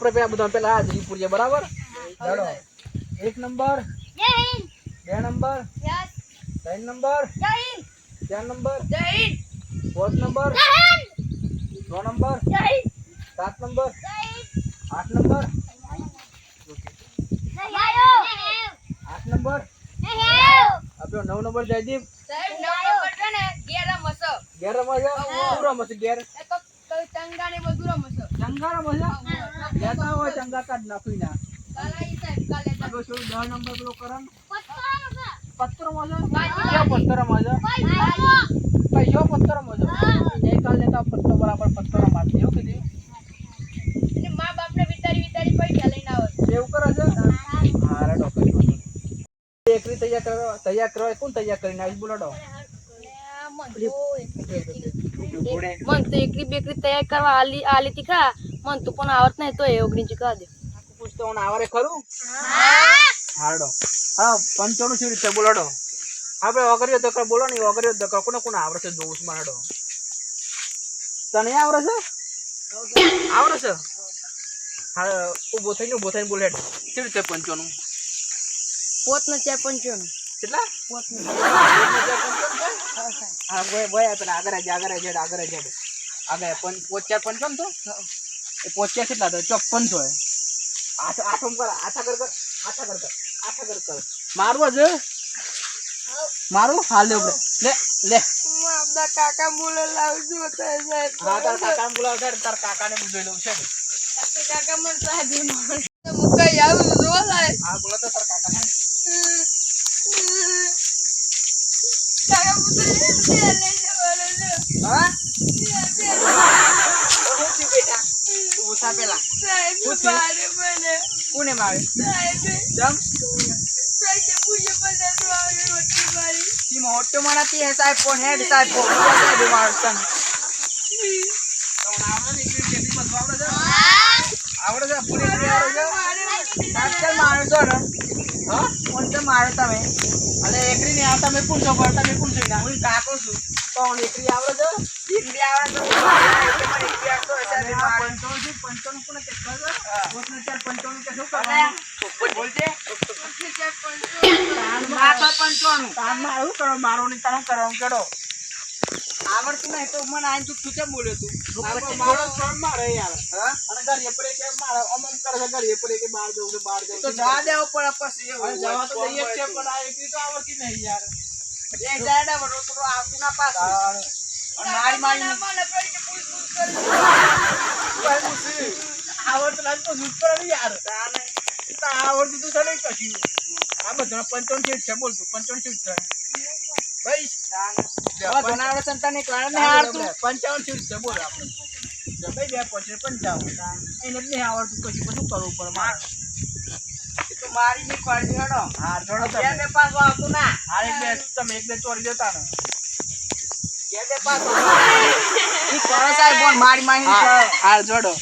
આપણે પેલા બધા પેલા આ જઈ પૂરીએ બરાબર? ચાલો એક નંબર. જય હિન્દ. બે નંબર. યસ. ત્રણ નંબર. જય હિન્દ. ચાર નંબર. જય હિન્દ. પાંચ નંબર. જય હિન્દ. છ નંબર. જય હિન્દ. સાત નંબર. જય હિન્દ. આઠ નંબર. આઠ નંબર. આપણો નવ નંબર જયદીપ. શું રમે છે ઘેર એ તો ચંગા ને બધું ચંગા રમે છે? લેતા હોય ચંગા કાઢ નાખી ના. મા બાપને વિતારી વિતારી પૈસા લઈને આવે એવું કરે છે? ડોક્ટર એકરી તૈયાર કરો તૈયાર કરવા કોણ તૈયાર કરીને આવી બોલો ડો મન તો એકરી બેકરી તૈયાર કરવા આલી આલી તી ખા મન તો પણ આવત નહીં તો એ ઓગણી ચૂકા દે. પૂછતો તો આવરે ખરું? હાડો હા પંચોનું શું રીતે બોલાડો. આપણે ઓગર્યો તો બોલો નહીં ઓગર્યો તો કોને કોને આવડે છે જોઉં માડો મારો તને આવડે છે? આવડે છે? હા ઊભો થઈને ઊભો થઈને બોલે. કેવી રીતે પંચોનું પોત ને ચાર પંચોનું કેટલા? પોત ને હા ભાઈ ભાઈ પેલા આગળ જ આગળ જ આગળ જ. આગળ પંચ પોચાર પંચાવન તો એ પોચાર કેટલા તો ચોપન છો આઠ આઠમ કર આઠા કર કર આઠા કર કર આઠા કર કર. મારવો છે મારું? હાલ લે ઉપડે. લે લે. આપણા કાકા બોલે લાવજો તો હા તાર કાકાને બોલાવ છે તાર કાકાને બોલાવી લઉં છે. કાકા મને સાહેબ મુકાઈ આવું જો લાય હા બોલો તો તાર કાકા પુત્ર લઈ જવાનો હા શું થયું બેટા તું ઉઠા પેલા સાહેબ શું થયું? મારે મને કોને મારે જમ મોટો મારાથી હે સાહેબ ફોન હેડ સાહેબ ફોન સાહેબ માર આવડે છે પૂરી આવડે છે ચાલ ને હા? તો મારો તમે અને એકરી ને આવતા મેં પૂછો પણ તમે પૂછો ના હું કાકો છું. તો? હું. એકરી આવડે છે એકરી આવડે તો પંચાણું કોને કે પંચાણું કે શું કરવાનું બોલજે. પંચાણું. મારું. કરો? મારો ને તારું કરો કેડો? આવડતું નહીં તો મને આઈને તું તું કેમ બોલ્યો તું? મારો ફોન મારે યાર. અને ઘરે પડે કે મારે અમમ કરે ઘરે પડે કે બહાર જવું છે બહાર જવું તો જવા દેવો પડે પછી જવા તો દઈએ છે પણ આ એકલી તો આવડતી નહીં યાર. એક જાડા વડો તો આવતું ના પાસ મારી મારી મને પૈસા પૂછ પૂછ કરે. આવડતું લાગે તો જૂઠ પર યાર. આવડતું તું સડે કશું. આ બધા પંચાવન છે છે. બોલતું પંચાવન છે છે પંચાવન છે છે બોલ આપણે. ભાઈ બે પહોંચે પંચાવન એને જ નહીં આવડતું પછી બધું કરવું પડે? મારે. મારી ની ક્વોલિટી હડો. હા જોડો તમે. બે પાસ આવતું ના. હા એક બે તમે એક બે ચોરી દેતા ને બે બે પાસ ઈ કરો સાહેબ બોલ મારી મારી હાર જોડો.